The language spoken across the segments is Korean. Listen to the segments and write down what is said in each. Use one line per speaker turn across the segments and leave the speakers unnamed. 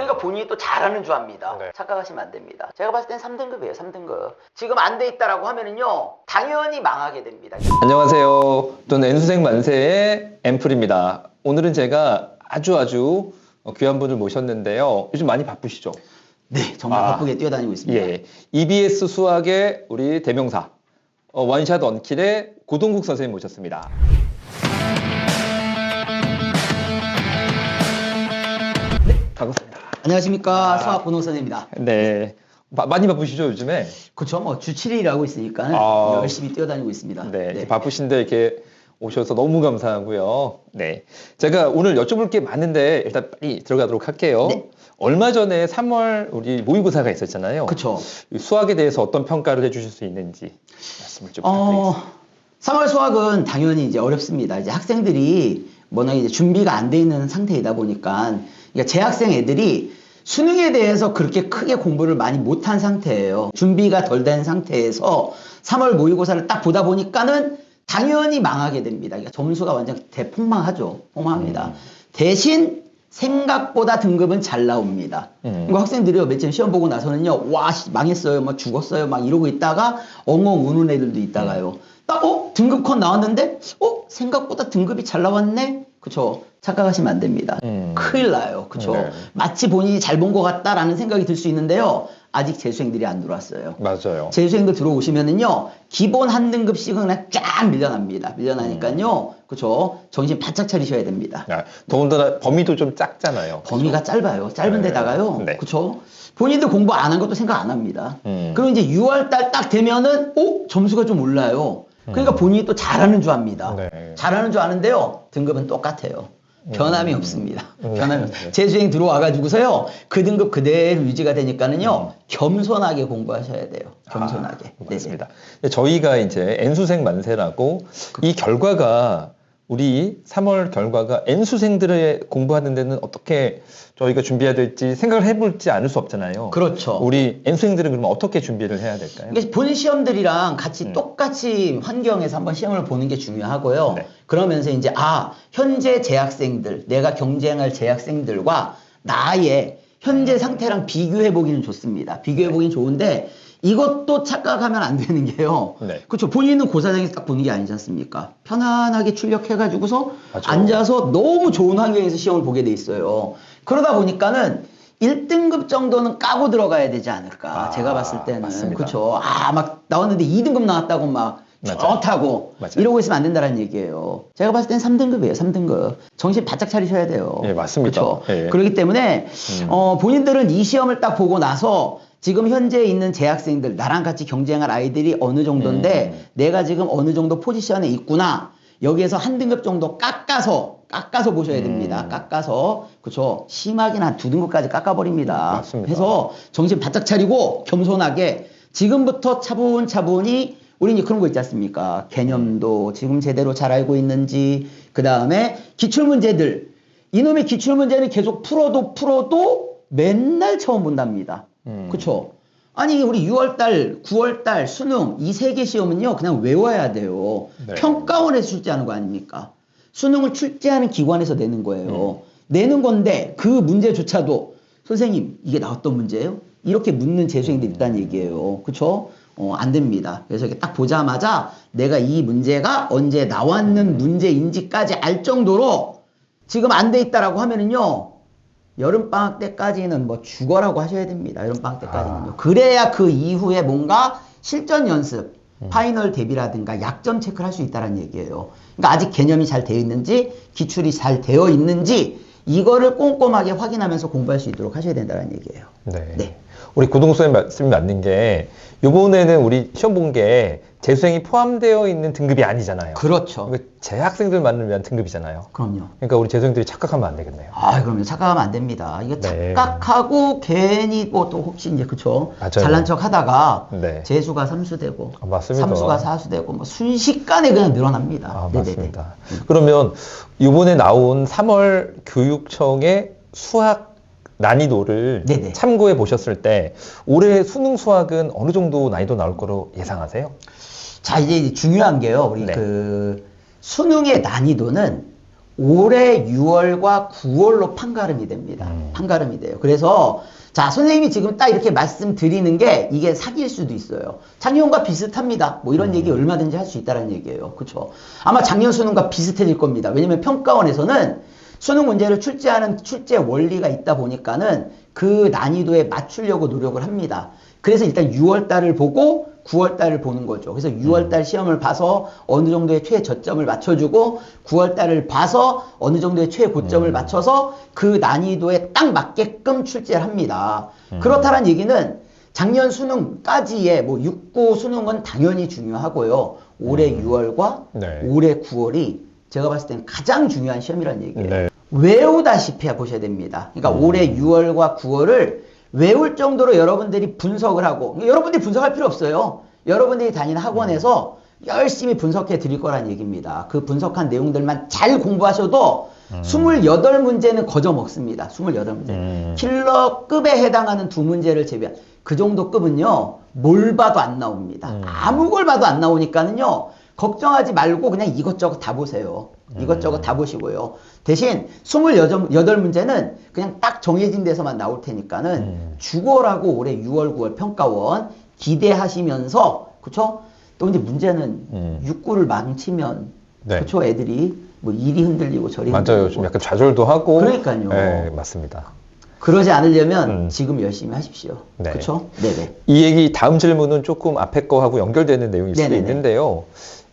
그러니까 본인이 또 잘하는 줄 압니다.
네.
착각하시면 안 됩니다. 제가 봤을 땐 3등급이에요, 3등급. 지금 안 돼 있다라고 하면은요, 당연히 망하게 됩니다.
안녕하세요. 저는 N수생 만세의 앰플입니다. 오늘은 제가 아주 아주 귀한 분을 모셨는데요. 요즘 많이 바쁘시죠?
네, 정말
아.
바쁘게 뛰어다니고 있습니다.
예. EBS 수학의 우리 대명사 어, 원샷 원킬의 고동국 선생님 모셨습니다.
안녕하십니까,
아.
수학 본호선입니다.
네. 바- 많이 바쁘시죠 요즘에?
그쵸, 뭐, 주 7일이라고 있으니까
아.
열심히 뛰어다니고 있습니다.
네, 바쁘신데 이렇게 오셔서 너무 감사하고요. 네, 제가 오늘 여쭤볼 게 많은데 일단 빨리 들어가도록 할게요.
네.
얼마 전에 3월 우리 모의고사가 있었잖아요. 이 수학에 대해서 어떤 평가를 해 주실 수 있는지 말씀을 좀
어,
부탁드리겠습니다.
3월 수학은 당연히 이제 어렵습니다. 이제 학생들이 워낙 이제 준비가 안 돼 있는 상태이다 보니까 그러니까 재학생 애들이 수능에 대해서 그렇게 크게 공부를 많이 못한 상태예요. 준비가 덜 된 상태에서 3월 모의고사를 딱 보다 보니까는 당연히 망하게 됩니다. 그러니까 점수가 완전 대폭망하죠. 폭망합니다.
음.
대신 생각보다 등급은 잘 나옵니다.
음.
그러니까 학생들이요, 며칠 시험 보고 나서는요, 와, 씨, 망했어요, 막 죽었어요, 막 이러고 있다가 엉엉 우는 애들도 있다가요. 딱, 어? 등급 컷 나왔는데, 어? 생각보다 등급이 잘 나왔네? 그쵸. 착각하시면 안 됩니다.
음.
큰일 나요. 그쵸.
네.
마치 본인이 잘 본 것 같다라는 생각이 들 수 있는데요. 아직 재수생들이 안 들어왔어요.
맞아요.
재수생들 들어오시면은요, 기본 한 등급씩은 그냥 쫙 밀려납니다. 밀려나니까요. 그쵸. 정신 바짝 차리셔야 됩니다.
야, 더군다나 범위도 좀 작잖아요.
범위가 짧아요. 짧은
네.
데다가요.
네.
그쵸? 본인도 공부 안 한 것도 생각 안 합니다.
음.
그럼 이제 6월달 딱 되면은, 어? 점수가 좀 올라요. 그러니까 본인이 또 잘하는 줄 압니다.
음. 네.
잘하는 줄 아는데요. 등급은 똑같아요. 변함이 없습니다.
음.
변함이
네.
없어요. 재수생 들어와가지고서요. 그 등급 그대로 유지가
음.
되니까는요. 겸손하게 공부하셔야 돼요. 겸손하게.
아. 맞습니다. 저희가 이제 N수생 만세라고 이 결과가 우리 3월 결과가 N수생들의 공부하는 데는 어떻게 저희가 준비해야 될지 생각을 해볼지 않을 수 없잖아요.
그렇죠.
우리 N수생들은 그러면 어떻게 준비를 해야 될까요?
그러니까 본인 시험들이랑 같이
음.
똑같이 환경에서 한번 시험을 보는 게 중요하고요.
네.
그러면서 이제 아 현재 재학생들, 내가 경쟁할 재학생들과 나의 현재 상태랑 비교해 보기는 좋습니다. 비교해 보기는 좋은데 이것도 착각하면 안 되는 게요.
네.
그렇죠. 본인은 고사장에서 딱 보는 게 아니지 않습니까? 편안하게 출력해가지고서
맞아.
앉아서 너무 좋은 환경에서 시험을 보게 돼 있어요. 그러다 보니까는 1등급 정도는 까고 들어가야 되지 않을까.
아,
제가 봤을 때는. 그렇죠. 아, 막 나왔는데 2등급 나왔다고 막. 좋다고. 이러고 있으면 안 된다는 얘기예요. 제가 봤을 땐 3등급이에요. 3등급. 정신 바짝 차리셔야 돼요.
예, 맞습니다.
그렇죠.
예.
그렇기 때문에
음.
어, 본인들은 이 시험을 딱 보고 나서 지금 현재 있는 재학생들, 나랑 같이 경쟁할 아이들이 어느 정도인데
음.
내가 지금 어느 정도 포지션에 있구나. 여기에서 한 등급 정도 깎아서 깎아서 보셔야 됩니다.
음.
깎아서 그렇죠. 심하게는 한두 등급까지 깎아버립니다.
맞습니다.
해서 정신 바짝 차리고 겸손하게 지금부터 차분차분히 우리 이제 그런 거 있지 않습니까? 개념도 지금 제대로 잘 알고 있는지 그 다음에 기출 문제들 이놈의 기출 문제는 계속 풀어도 풀어도 맨날 처음 본답니다.
음.
그렇죠? 아니 우리 6월달, 9월달 수능 이 세 개 시험은요 그냥 외워야 돼요.
네.
평가원에서 출제하는 거 아닙니까? 수능을 출제하는 기관에서 내는 거예요.
음.
내는 건데 그 문제조차도 선생님 이게 나왔던 문제예요? 이렇게 묻는 재수생들이 있다는 얘기예요. 그렇죠? 어, 안 됩니다. 그래서 이렇게 딱 보자마자 내가 이 문제가 언제 나왔는 문제인지까지 알 정도로 지금 안 돼 있다라고 하면은요. 여름방학 때까지는 뭐 죽어라고 하셔야 됩니다. 여름방학 때까지는요.
아.
그래야 그 이후에 뭔가 실전 연습,
음.
파이널 대비라든가 약점 체크를 할 수 있다는 얘기예요. 그러니까 아직 개념이 잘 되어 있는지, 기출이 잘 되어 있는지, 이거를 꼼꼼하게 확인하면서 공부할 수 있도록 하셔야 된다는 얘기예요.
네.
네.
우리 고동수님 말씀이 맞는 게 이번에는 우리 시험 본 게 재수생이 포함되어 있는 등급이 아니잖아요.
그렇죠.
이거 재학생들 만을 위한 등급이잖아요.
그럼요.
그러니까 우리 재수생들이 착각하면 안 되겠네요.
아, 그럼요. 착각하면 안 됩니다. 이게
네.
착각하고 괜히 뭐 또 혹시 이제 그쵸.
맞아요.
잘난 척 하다가
네.
재수가 삼수되고
아, 맞습니다.
삼수가 사수되고 뭐 순식간에 그냥 늘어납니다.
아,
네네네.
맞습니다. 그러면 이번에 나온 3월 교육청의 수학 난이도를
네네.
참고해 보셨을 때 올해 수능 수학은 어느 정도 난이도 나올 거로 예상하세요?
자, 이제 중요한 게요. 우리
네.
그 수능의 난이도는 올해 6월과 9월로 판가름이 됩니다.
음.
판가름이 돼요. 그래서 자 선생님이 지금 딱 이렇게 말씀드리는 게 이게 사기일 수도 있어요. 작년과 비슷합니다. 뭐 이런 얘기 얼마든지 할 수 있다는 얘기예요. 그렇죠? 아마 작년 수능과 비슷해질 겁니다. 왜냐면 평가원에서는 수능 문제를 출제하는 출제 원리가 있다 보니까는 그 난이도에 맞추려고 노력을 합니다. 그래서 일단 6월 달을 보고 9월 달을 보는 거죠. 그래서 6월 달 시험을 봐서 어느 정도의 최저점을 맞춰주고 9월 달을 봐서 어느 정도의 최고점을 맞춰서 그 난이도에 딱 맞게끔 출제를 합니다. 그렇다는 얘기는 작년 수능까지의 뭐 6, 9 수능은 당연히 중요하고요. 올해 6월과
네.
올해 9월이 제가 봤을 때는 가장 중요한 시험이라는 얘기예요.
네.
외우다시피 보셔야 됩니다. 그러니까
음.
올해 6월과 9월을 외울 정도로 여러분들이 분석을 하고 여러분들이 분석할 필요 없어요. 여러분들이 다니는 학원에서 열심히 분석해 드릴 거란 얘기입니다. 그 분석한 내용들만 잘 공부하셔도 28문제는 거저 먹습니다. 28문제.
음.
킬러급에 해당하는 두 문제를 제외한 그 정도 급은요. 뭘 봐도 안 나옵니다.
음.
아무 걸 봐도 안 나오니까는요. 걱정하지 말고 그냥 이것저것 다 보세요. 이것저것 다 보시고요. 대신 28문제는 그냥 딱 정해진 데서만 나올 테니까는
음.
주거라고 올해 6월, 9월 평가원 기대하시면서 그쵸? 또 이제 문제는
음.
6, 9를 망치면
네.
그쵸? 애들이 뭐 이리 흔들리고 저리
맞아요.
흔들리고
좀 약간 좌절도 하고.
그러니까요.
네, 맞습니다.
그러지 않으려면
음.
지금 열심히 하십시오.
네.
그쵸? 네네.
이 얘기 다음 질문은 조금 앞에 거하고 연결되는 내용일 수도
네네네.
있는데요.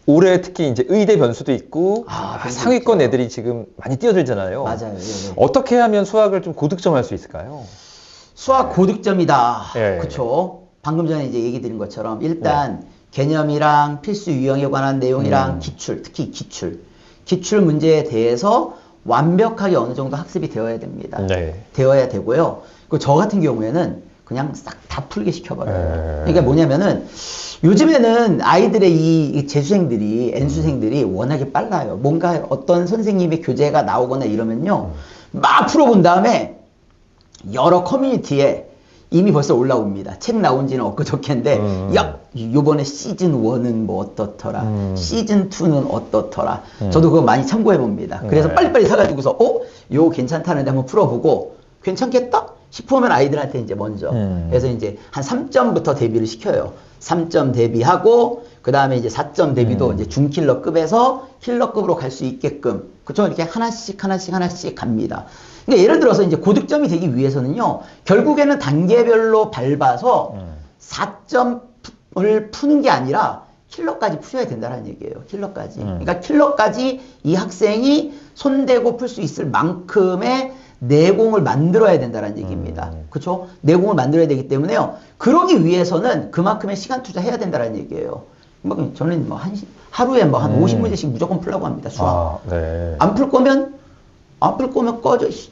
올해 특히 이제 의대 변수도 있고
아,
아, 상위권
있죠.
애들이 지금 많이 뛰어들잖아요.
맞아요. 네네.
어떻게 하면 수학을 좀 고득점할 수 있을까요?
수학 고득점이다.
예.
그쵸? 방금 전에 이제 얘기 드린 것처럼 일단 개념이랑 필수 유형에 관한 내용이랑
음.
기출, 특히 기출. 기출 문제에 대해서 완벽하게 어느 정도 학습이 되어야 됩니다.
네.
되어야 되고요. 그 저 같은 경우에는 그냥 싹 다 풀게 시켜버려요.
에.
그러니까 뭐냐면은 요즘에는 아이들의 이- 이 재수생들이 N수생들이 워낙에 빨라요. 뭔가 어떤 선생님의 교재가 나오거나 이러면요. 막 풀어본 다음에 여러 커뮤니티에 이미 벌써 올라옵니다. 책 나온 지는 엊그저께인데,
음.
야, 요번에 시즌 1은 뭐 어떻더라,
음.
시즌 2는 어떻더라.
음.
저도 그거 많이 참고해 봅니다. 그래서
네.
빨리빨리 사가지고서, 어? 요 괜찮다는데 한번 풀어보고, 괜찮겠다? 싶으면 아이들한테 이제 먼저.
음.
그래서 이제 한 3점부터 대비를 시켜요. 3점 대비하고, 그 다음에 이제 4점 대비도
음.
이제 중킬러급에서 킬러급으로 갈 수 있게끔. 그쵸? 이렇게 하나씩 하나씩 하나씩 갑니다. 그러니까 예를 들어서 이제 고득점이 되기 위해서는요, 결국에는 단계별로 밟아서
음.
4점을 푸는 게 아니라 킬러까지 푸셔야 된다는 얘기예요. 킬러까지.
음.
그러니까 킬러까지 이 학생이 손대고 풀 수 있을 만큼의 내공을 만들어야 된다는 얘기입니다.
음.
그렇죠? 내공을 만들어야 되기 때문에요. 그러기 위해서는 그만큼의 시간 투자해야 된다는 얘기예요. 뭐 저는 뭐 한 하루에 뭐한
음.
50문제씩 무조건 풀라고 합니다. 수학.
아, 네.
안풀 거면 안 풀 거면 꺼져. 씨.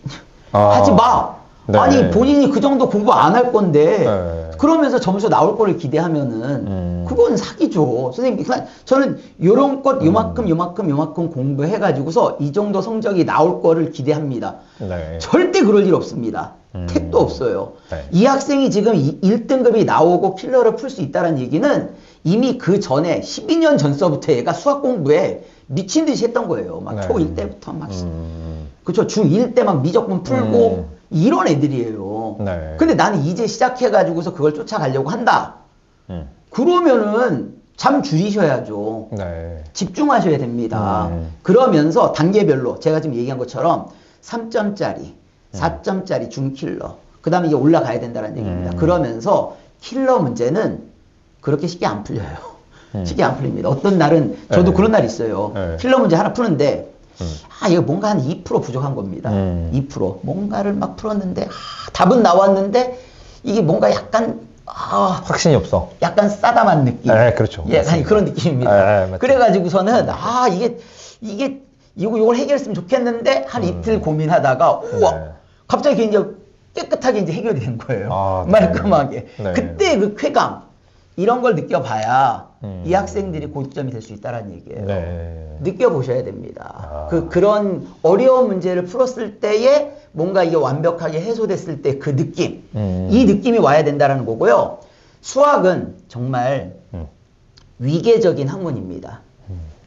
아.
하지 마.
네.
아니 본인이 그 정도 공부 안 할 건데
네.
그러면서 점수 나올 거를 기대하면은
음.
그건 사기죠. 선생님 그냥 저는 요런 것
음.
요만큼 요만큼 요만큼 공부해 가지고서 이 정도 성적이 나올 거를 기대합니다.
네.
절대 그럴 일 없습니다.
음.
택도 없어요.
네.
이 학생이 지금 1등급이 나오고 킬러를 풀 수 있다는 얘기는 이미 그 전에 12년 전서부터 얘가 수학 공부에 미친 듯이 했던 거예요. 막
네.
초1 때부터 막
음.
그쵸 중1 때 막 미적분 풀고
음.
이런 애들이에요.
네.
근데 나는 이제 시작해가지고서 그걸 쫓아가려고 한다.
음.
그러면은 잠 줄이셔야죠.
네.
집중하셔야 됩니다.
음.
그러면서 단계별로 제가 지금 얘기한 것처럼 3점짜리,
음.
4점짜리 중킬러, 그 다음에 이게 올라가야 된다는 얘기입니다.
음.
그러면서 킬러 문제는 그렇게 쉽게 안 풀려요.
음.
쉽게 안 풀립니다. 어떤 날은 저도
네.
그런 날 있어요.
네.
킬러 문제 하나 푸는데
음.
아 이거 뭔가 한 2% 부족한 겁니다.
음.
2% 뭔가를 막 풀었는데 아, 답은 나왔는데 이게 뭔가 약간 아
확신이 없어.
약간 싸다만 느낌.
네, 그렇죠.
예, 아니
맞습니다.
그런 느낌입니다.
네, 맞죠.
그래가지고서는 아 이게 이게 이거 이걸 해결했으면 좋겠는데 한
음.
이틀 고민하다가 우와
네.
갑자기 이제 깨끗하게 이제 해결이 된 거예요.
아, 네.
말끔하게.
네.
그때 그 쾌감 이런 걸 느껴봐야
음.
이 학생들이 고득점이 될 수 있다는 얘기예요.
네.
느껴보셔야 됩니다.
아.
그, 그런 어려운 문제를 풀었을 때에 뭔가 이게 완벽하게 해소됐을 때 그 느낌.
음.
이 느낌이 와야 된다는 거고요. 수학은 정말
음.
위계적인 학문입니다.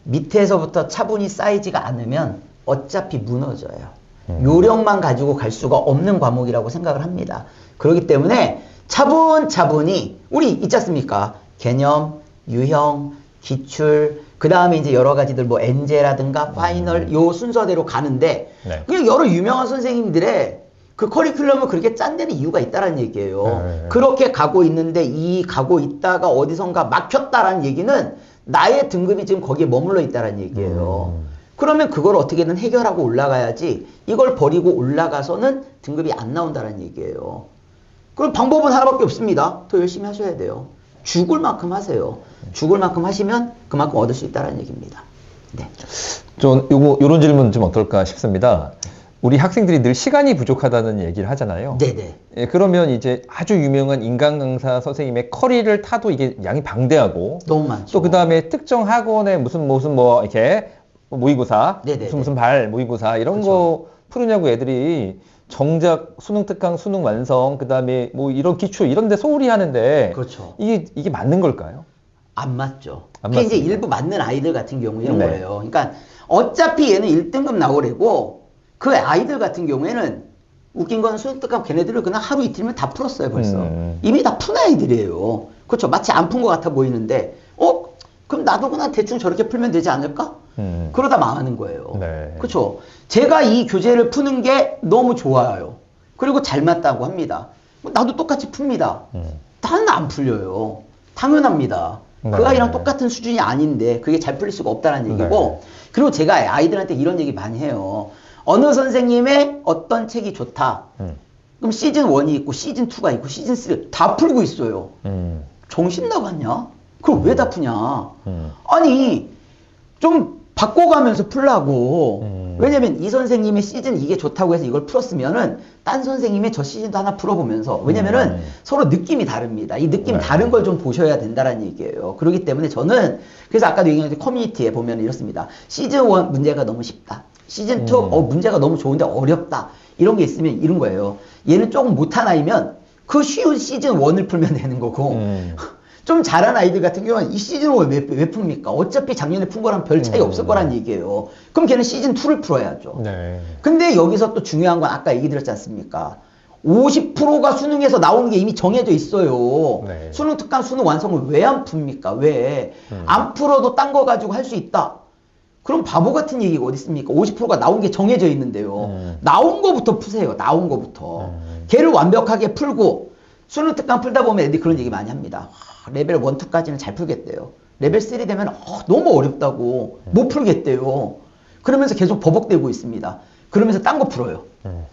밑에서부터 차분히 쌓이지가 않으면 어차피 무너져요.
음.
요령만 가지고 갈 수가 없는 과목이라고 생각을 합니다. 그렇기 때문에 차분차분히 우리 있지 않습니까? 개념, 유형, 기출, 그 다음에 이제 여러 가지들 뭐 엔제라든가 파이널 요 순서대로 가는데
네.
그냥 여러 유명한 선생님들의 그 커리큘럼을 그렇게 짠 데는 이유가 있다라는 얘기예요.
네.
그렇게 가고 있는데 이 가고 있다가 어디선가 막혔다라는 얘기는 나의 등급이 지금 거기에 머물러 있다라는 얘기예요.
음.
그러면 그걸 어떻게든 해결하고 올라가야지 이걸 버리고 올라가서는 등급이 안 나온다는 얘기예요. 그럼 방법은 하나밖에 없습니다. 더 열심히 하셔야 돼요. 죽을 만큼 하세요. 죽을 만큼 하시면 그만큼 얻을 수 있다는 얘기입니다. 네.
좀 요거 요런 질문 좀 어떨까 싶습니다. 우리 학생들이 늘 시간이 부족하다는 얘기를 하잖아요.
네네.
예, 그러면 이제 아주 유명한 인간 강사 선생님의 커리를 타도 이게 양이 방대하고
너무 많죠.
또 그 다음에 특정 학원에 무슨 무슨 뭐 이렇게 모의고사,
네네네.
무슨 무슨 발 모의고사 이런
그쵸.
거 푸느냐고 애들이 정작 수능 특강, 수능 완성, 그 다음에 뭐 이런 기초 이런 데 소홀히 하는데
그렇죠.
이게 이게 맞는 걸까요?
안 맞죠.
안
그게 이제
맞습니다.
일부 맞는 아이들 같은 경우 이런
네.
거예요. 그러니까 어차피 얘는 1등급 나오래고 그 아이들 같은 경우에는 웃긴 거는 수능 특강 걔네들을 그냥 하루 이틀이면 다 풀었어요 벌써.
음.
이미 다 푼 아이들이에요. 그렇죠. 마치 안 푼 것 같아 보이는데 어? 그럼 나도 그냥 대충 저렇게 풀면 되지 않을까?
음.
그러다 망하는 거예요.
네.
그렇죠. 제가 이 교재를 푸는 게 너무 좋아요. 그리고 잘 맞다고 합니다. 뭐 나도 똑같이 풉니다.
음.
다는 안 풀려요. 당연합니다. 그
네.
아이랑 똑같은 수준이 아닌데 그게 잘 풀릴 수가 없다는 얘기고 그리고 제가 아이들한테 이런 얘기 많이 해요. 어느 선생님의 어떤 책이 좋다.
음.
그럼 시즌 1이 있고 시즌 2가 있고 시즌 3 다 풀고 있어요.
음.
정신 나갔냐? 그걸 왜 다 푸냐?
음.
아니 좀 바꿔가면서 풀라고.
음.
왜냐면 이 선생님의 시즌 이게 좋다고 해서 이걸 풀었으면은 딴 선생님의 저 시즌도 하나 풀어보면서 왜냐면은
음.
서로 느낌이 다릅니다. 이 느낌
네.
다른 걸 좀 보셔야 된다라는 얘기예요. 그렇기 때문에 저는 그래서 아까도 얘기했는데 커뮤니티에 보면 이렇습니다. 시즌 1 문제가 너무 쉽다. 시즌 2
음.
어, 문제가 너무 좋은데 어렵다. 이런 게 있으면 이런 거예요. 얘는 조금 못한 아이면 그 쉬운 시즌 1을 풀면 되는 거고
음.
좀 잘한 아이들 같은 경우는 이 시즌1 왜, 왜 풉니까? 어차피 작년에 푼 거랑 별 차이
음.
없을 거란 얘기예요. 그럼 걔는 시즌 2를 풀어야죠.
네.
근데 여기서 또 중요한 건 아까 얘기 드렸지 않습니까? 50%가 수능에서 나오는 게 이미 정해져 있어요.
네.
수능 특강 수능 완성을 왜 안 풉니까? 왜?
음.
안 풀어도 딴 거 가지고 할 수 있다. 그럼 바보 같은 얘기가 어디 있습니까? 50%가 나온 게 정해져 있는데요.
음.
나온 거부터 푸세요. 나온 거부터.
음.
걔를 완벽하게 풀고 수능 특강 풀다 보면 애들이 그런 얘기 많이 합니다. 아, 레벨 1, 2까지는 잘 풀겠대요. 레벨 3 되면 어, 너무 어렵다고 못 풀겠대요. 그러면서 계속 버벅대고 있습니다. 그러면서 딴 거 풀어요.
음.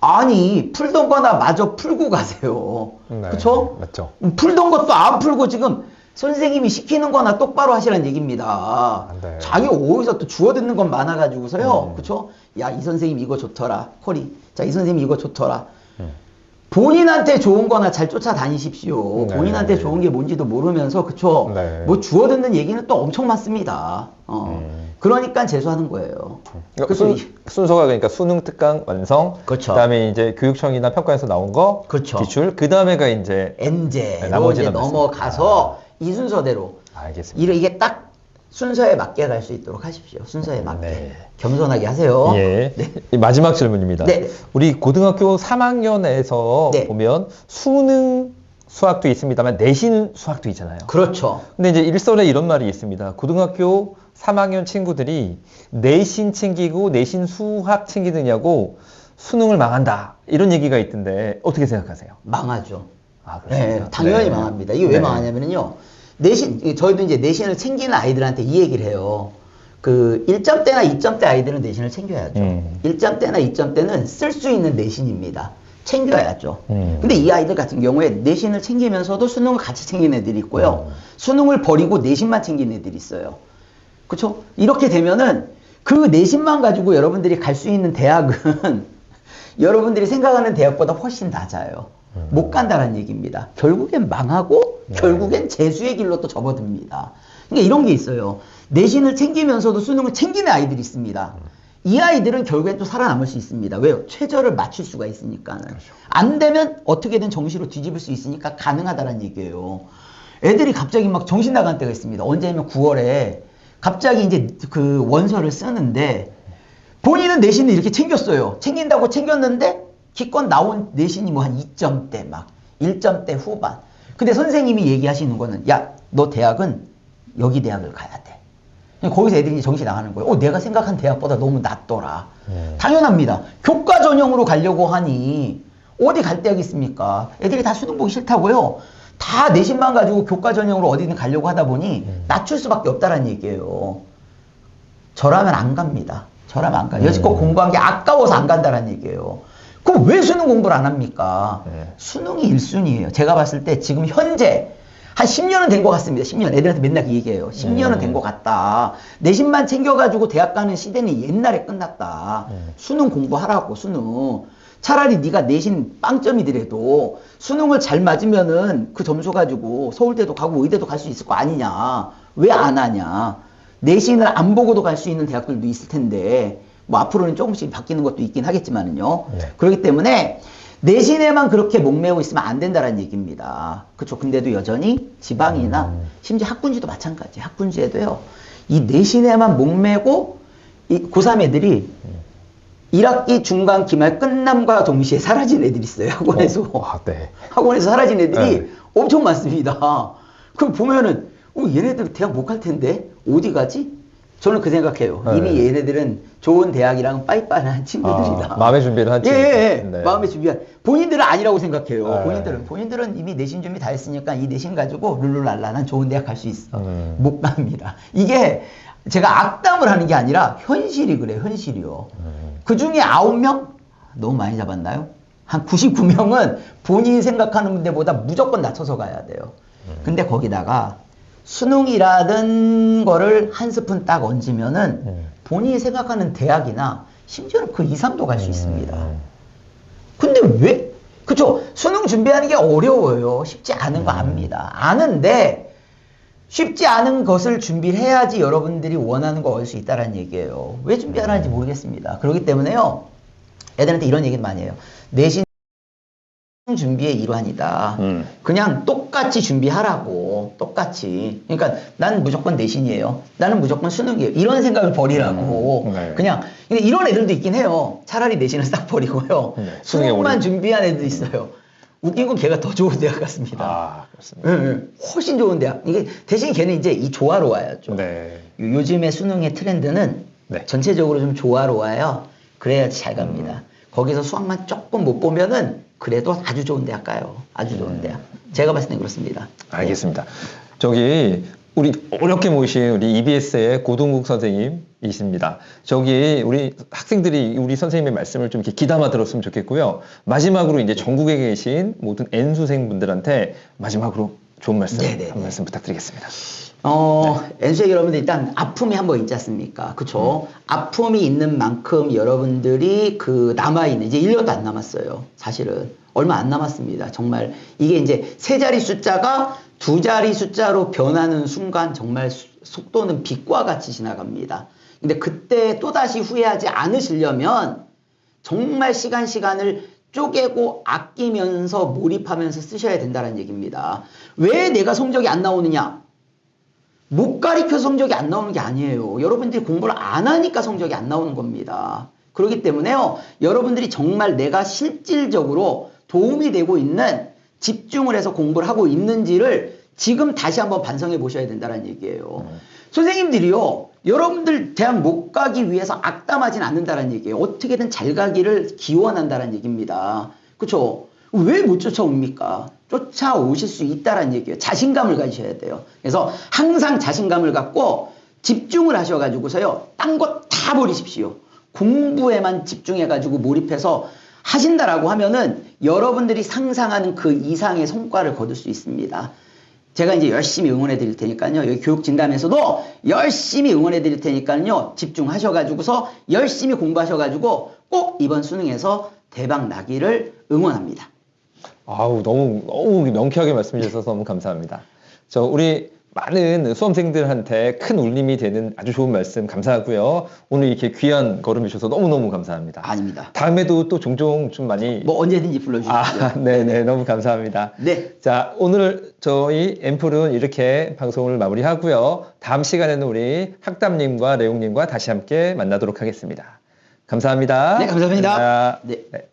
아니 풀던 거나 마저 풀고 가세요.
네.
그쵸?
맞죠.
음, 풀던 것도 안 풀고 지금 선생님이 시키는 거나 똑바로 하시라는 얘기입니다.
안 돼.
자기 어디서 또 주워 듣는 건 많아가지고서요.
음.
그쵸? 야, 이 선생님 이거 좋더라. 커리. 자, 이 선생님 이거 좋더라.
음.
본인한테 좋은 거나 잘 쫓아다니십시오.
네.
본인한테 좋은 게 뭔지도 모르면서, 그쵸?
네.
뭐 주워 듣는 얘기는 또 엄청 많습니다. 어.
음.
그러니까 재수하는 거예요.
그러니까 순,
이-
순서가 그러니까 수능 특강 완성,
그렇죠.
그다음에 이제 교육청이나 평가에서 나온 거,
그렇죠.
기출, 그다음에가 이제
엔제로
네, 나머지
이제. 넘어가서 이 순서대로
알겠습니다.
이게 딱 순서에 맞게 갈 수 있도록 하십시오. 순서에 맞게
네.
겸손하게 하세요.
예.
네.
이 마지막 질문입니다.
네.
우리 고등학교 3학년에서
네.
보면 수능 수학도 있습니다만 내신 수학도 있잖아요.
그렇죠.
근데 이제 일설에 이런 말이 있습니다. 고등학교 3학년 친구들이 내신 챙기고 내신 수학 챙기느냐고 수능을 망한다. 이런 얘기가 있던데 어떻게 생각하세요?
망하죠.
아,
네,
그렇습니까?
당연히
네.
망합니다. 이게 왜
네.
망하냐면요. 내신, 이- 저희도 이제 내신을 챙기는 아이들한테 이 얘기를 해요. 그 1점대나 2점대 아이들은 내신을 챙겨야죠.
음.
1점대나 2점대는 쓸 수 있는 내신입니다. 챙겨야죠.
음.
근데 이 아이들 같은 경우에 내신을 챙기면서도 수능을 같이 챙기는 애들이 있고요.
음.
수능을 버리고 내신만 챙기는 애들이 있어요. 그렇죠? 이렇게 되면은 그 내신만 가지고 여러분들이 갈 수 있는 대학은 여러분들이 생각하는 대학보다 훨씬 낮아요.
음.
못 간다는 얘기입니다. 결국엔 망하고
네.
결국엔 재수의 길로 또 접어듭니다. 그러니까 이런 게 있어요. 내신을 챙기면서도 수능을 챙기는 아이들이 있습니다. 이 아이들은 결국엔 또 살아남을 수 있습니다. 왜요? 최저를 맞출 수가 있으니까는. 안 되면 어떻게든 정시로 뒤집을 수 있으니까 가능하다는 얘기예요. 애들이 갑자기 막 정신 나간 때가 있습니다. 언제냐면 9월에 갑자기 이제 그 원서를 쓰는데 본인은 내신을 이렇게 챙겼어요. 챙긴다고 챙겼는데 기껏 나온 내신이 뭐 한 2점대 막 1점대 후반. 근데 선생님이 얘기하시는 거는 야 너 대학은 여기 대학을 가야 돼. 거기서 애들이 정신 나가는 거예요. 어, 내가 생각한 대학보다 너무 낫더라.
음.
당연합니다. 교과 전형으로 가려고 하니 어디 갈 데가 있습니까? 애들이 다 수능 보기 싫다고요. 다 내신만 가지고 교과 전형으로 어디든 가려고 하다 보니
음.
낮출 수밖에 없다라는 얘기예요. 저라면 안 갑니다. 저라면 안 가요. 여지껏
음.
공부한 게 아까워서 안 간다는 얘기예요. 그럼 왜 수능 공부를 안 합니까?
네.
수능이 1순위예요. 제가 봤을 때 지금 현재 한 10년은 된 것 같습니다. 10년. 애들한테 맨날 그 얘기해요. 10년은
음.
된것 같다. 내신만 챙겨가지고 대학 가는 시대는 옛날에 끝났다.
음.
수능 공부하라고, 수능. 차라리 네가 내신 빵점이더라도 수능을 잘 맞으면은 그 점수 가지고 서울대도 가고 의대도 갈 수 있을 거 아니냐. 왜 안 하냐. 내신을 안 보고도 갈 수 있는 대학들도 있을 텐데 뭐 앞으로는 조금씩 바뀌는 것도 있긴 하겠지만은요.
네.
그렇기 때문에 내신에만 그렇게 목매고 있으면 안 된다는 얘기입니다. 그렇죠. 근데도 여전히 지방이나
음.
심지어 학군지도 마찬가지. 학군지에도요. 이 내신에만 목매고 이 고3 애들이 1학기 중간 기말 끝남과 동시에 사라진 애들이 있어요. 학원에서.
어, 아, 네.
학원에서 사라진 애들이
네.
엄청 많습니다. 그럼 보면은 어, 얘네들 대학 못 갈 텐데 어디 가지? 저는 그 생각해요.
네.
이미 얘네들은 좋은 대학이랑 빠이빠이한 친구들이다.
아, 마음의 준비를 한
예, 예, 예.
친구들. 네.
마음의 준비한. 본인들은 아니라고 생각해요.
네.
본인들은. 본인들은 이미 내신 준비 다 했으니까 이 내신 가지고 룰루랄라 난 좋은 대학 갈 수 있어.
음.
못 갑니다. 이게 제가 악담을 하는 게 아니라 현실이 그래요. 현실이요.
음.
그 중에 9명? 너무 많이 잡았나요? 한 99명은 본인이 생각하는 데보다 무조건 낮춰서 가야 돼요. 근데 거기다가 수능이라는 거를 한 스푼 딱 얹으면은
음.
본인이 생각하는 대학이나 심지어는 그 이상도 갈수
음.
있습니다. 근데 왜? 그쵸? 수능 준비하는 게 어려워요. 쉽지 않은 거 압니다. 아는데 쉽지 않은 것을 준비를 해야지 여러분들이 원하는 거 얻을 수 있다는 얘기예요. 왜 준비 안 하는지 모르겠습니다. 그렇기 때문에요. 애들한테 이런 얘기를 많이 해요. 내신 준비의 일환이다.
음.
그냥 똑같이 준비하라고. 똑같이. 그러니까 난 무조건 내신이에요. 나는 무조건 수능이에요. 이런 생각을 버리라고.
음, 네.
그냥 이런 애들도 있긴 해요. 차라리 내신을 싹 버리고요.
네,
수능만 준비한 애도 있어요. 웃긴 건 걔가 더 좋은 대학 갔습니다.
아, 그렇습니다.
예, 예. 훨씬 좋은 대학. 이게 대신 걔는 이제 이 조화로워요. 좀.
네.
요- 요즘의 수능의 트렌드는
네.
전체적으로 좀 조화로워요. 그래야지 잘
음.
갑니다. 거기서 수학만 조금 못 보면은 그래도 아주 좋은 대학 가요. 아주 좋은
음.
대학. 제가 봤을 땐 그렇습니다.
알겠습니다. 저기 우리 어렵게 모신 우리 EBS의 고동국 선생님이십니다. 저기 우리 학생들이 우리 선생님의 말씀을 좀 이렇게 귀담아 들었으면 좋겠고요. 마지막으로 이제 전국에 계신 모든 N수생 분들한테 마지막으로 좋은 말씀
네네네.
한 말씀 부탁드리겠습니다.
어,
네.
엔수의 여러분들 일단 아픔이 한번 있지 않습니까? 그쵸?
음.
아픔이 있는 만큼 여러분들이 그 남아있는, 이제 1년도 안 남았어요. 사실은. 얼마 안 남았습니다. 정말. 이게 이제 세 자리 숫자가 두 자리 숫자로 변하는 순간 정말 수- 속도는 빛과 같이 지나갑니다. 근데 그때 또다시 후회하지 않으시려면 정말 시간 시간을 쪼개고 아끼면서 몰입하면서 쓰셔야 된다는 얘기입니다. 왜 내가 성적이 안 나오느냐? 못 가리켜 성적이 안 나오는 게 아니에요. 여러분들이 공부를 안 하니까 성적이 안 나오는 겁니다. 그렇기 때문에요. 여러분들이 정말 내가 실질적으로 도움이 되고 있는 집중을 해서 공부를 하고 있는지를 지금 다시 한번 반성해 보셔야 된다는 얘기예요. 선생님들이요. 여러분들 대학 못 가기 위해서 악담하진 않는다는 얘기예요. 어떻게든 잘 가기를 기원한다는 얘기입니다. 그렇죠? 왜 못 쫓아옵니까? 쫓아오실 수 있다는 얘기예요. 자신감을 가지셔야 돼요. 그래서 항상 자신감을 갖고 집중을 하셔가지고서요. 딴거다 버리십시오. 공부에만 집중해가지고 몰입해서 하신다라고 하면은 여러분들이 상상하는 그 이상의 성과를 거둘 수 있습니다. 제가 이제 열심히 응원해 드릴 테니까요. 여기 교육 진담에서도 열심히 응원해 드릴 테니까요. 집중하셔가지고서 열심히 공부하셔가지고 꼭 이번 수능에서 대박 나기를 응원합니다.
아우 너무 너무 명쾌하게 말씀해 주셔서 너무 감사합니다. 저 우리 많은 수험생들한테 큰 울림이 되는 아주 좋은 말씀 감사하고요. 오늘 이렇게 귀한 걸음 주셔서 너무 너무 감사합니다.
아닙니다.
다음에도 또 종종 좀 많이
뭐 언제든지 불러주십시오.
아, 네네 너무 감사합니다.
네.
자 오늘 저희 앰플은 이렇게 방송을 마무리하고요. 다음 시간에는 우리 학담님과 레용님과 다시 함께 만나도록 하겠습니다. 감사합니다.
네, 감사합니다.
감사합니다.
네.
네.